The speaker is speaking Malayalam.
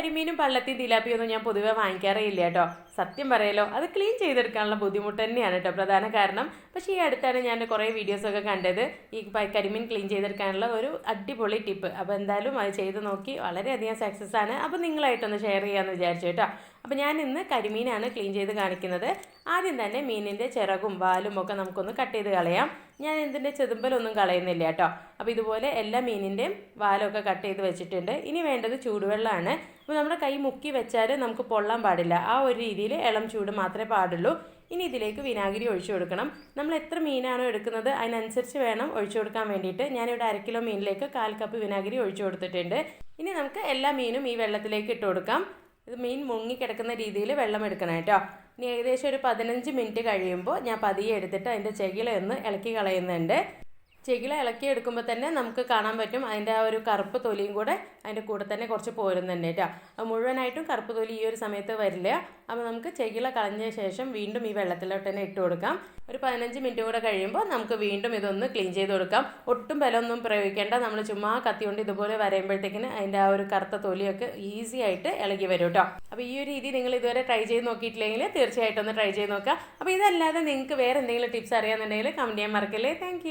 കരിമീനും പള്ളത്തി തിലാപ്പിയൊന്നും ഞാൻ പൊതുവേ വാങ്ങിക്കാറേ ഇല്ല കേട്ടോ. സത്യം പറയലോ അത് ക്ലീൻ ചെയ്തെടുക്കാനുള്ള ബുദ്ധിമുട്ട് തന്നെയാണ് കേട്ടോ. പ്രധാന കാരണം പക്ഷേ ഈ അടുത്താണ് ഞാൻ കുറേ വീഡിയോസൊക്കെ കണ്ടത്. ഈ കരിമീൻ ക്ലീൻ ചെയ്തെടുക്കാനുള്ള ഒരു അടിപൊളി ടിപ്പ് അപ്പോൾ എന്തായാലും അത് ചെയ്ത് നോക്കി വളരെയധികം സക്സസ് ആണ്. അപ്പോൾ നിങ്ങളായിട്ടൊന്ന് ഷെയർ ചെയ്യാമെന്ന് വിചാരിച്ചു കേട്ടോ. അപ്പോൾ ഞാൻ ഇന്ന് കരിമീനാണ് ക്ലീൻ ചെയ്ത് കാണിക്കുന്നത്. ആദ്യം തന്നെ മീനിന്റെ ചിറകും വാലും ഒക്കെ നമുക്കൊന്ന് കട്ട് ചെയ്ത് കളയാം. ഞാൻ ഇതിന്റെ ചെതുമ്പലൊന്നും കളയുന്നില്ല കേട്ടോ. അപ്പോൾ ഇതുപോലെ എല്ലാ മീനിന്റെയും വാലൊക്കെ കട്ട് ചെയ്ത് വെച്ചിട്ടുണ്ട്. ഇനി വേണ്ടത് ചൂടുവെള്ളമാണ്. അപ്പോൾ നമ്മുടെ കൈ മുക്കി വെച്ചാൽ നമുക്ക് പൊള്ളാൻ പാടില്ല. ആ ഒരു രീതിയിൽ ഇളം ചൂട് മാത്രമേ പാടുള്ളൂ. ഇനി ഇതിലേക്ക് വിനാഗിരി ഒഴിച്ചു കൊടുക്കണം. നമ്മൾ എത്ര മീനാണോ എടുക്കുന്നത് അതിനനുസരിച്ച് വേണം ഒഴിച്ചു കൊടുക്കാൻ വേണ്ടിയിട്ട്. ഞാനിവിടെ അര കിലോ മീനിലേക്ക് കാൽ കപ്പ് വിനാഗിരി ഒഴിച്ചു കൊടുത്തിട്ടുണ്ട്. ഇനി നമുക്ക് എല്ലാ മീനും ഈ വെള്ളത്തിലേക്ക് ഇട്ട് കൊടുക്കാം. ഇത് മീൻ മുങ്ങിക്കിടക്കുന്ന രീതിയിൽ വെള്ളം എടുക്കണം കേട്ടോ. ഇനി ഏകദേശം ഒരു പതിനഞ്ച് മിനിറ്റ് കഴിയുമ്പോൾ ഞാൻ പതിയെ എടുത്തിട്ട് അതിന്റെ ചെകിളയൊന്ന് ഇളക്കി കളയുന്നുണ്ട്. ചെകിള ഇളക്കി എടുക്കുമ്പോൾ തന്നെ നമുക്ക് കാണാൻ പറ്റും. അതിന്റെ ആ ഒരു കറുപ്പ് തൊലിയും കൂടെ അതിന്റെ കൂടെ തന്നെ കുറച്ച് പോരുന്നുണ്ട് കേട്ടോ മുഴുവനായിട്ടും കറുപ്പ് തൊലി ഈ ഒരു സമയത്ത് വരില്ല. അപ്പോൾ നമുക്ക് ചെകിള കളഞ്ഞ ശേഷം വീണ്ടും ഈ വെള്ളത്തിലോട്ട് തന്നെ ഇട്ട് കൊടുക്കാം. ഒരു പതിനഞ്ച് മിനിറ്റ് കൂടെ കഴിയുമ്പോൾ നമുക്ക് വീണ്ടും ഇതൊന്ന് ക്ലീൻ ചെയ്ത് കൊടുക്കാം. ഒട്ടും ബലമൊന്നും പ്രയോഗിക്കേണ്ട. നമ്മൾ ചുമ്മാ കത്തി കൊണ്ട് ഇതുപോലെ വരയുമ്പോഴത്തേക്കിന് അതിന്റെ ആ ഒരു കറുത്ത തൊലിയൊക്കെ ഈസി ആയിട്ട് ഇളകി വരും കേട്ടോ അപ്പോൾ ഈ ഒരു രീതി നിങ്ങൾ ഇതുവരെ ട്രൈ ചെയ്ത് നോക്കിയിട്ടില്ലെങ്കിൽ തീർച്ചയായിട്ടും ഒന്ന് ട്രൈ ചെയ്ത് നോക്കുക. അപ്പോൾ ഇതല്ലാതെ നിങ്ങൾക്ക് വേറെ എന്തെങ്കിലും ടിപ്സ് അറിയാമെന്നുണ്ടെങ്കിൽ കമന്റ് ചെയ്യാൻ മറക്കല്ലേ. താങ്ക്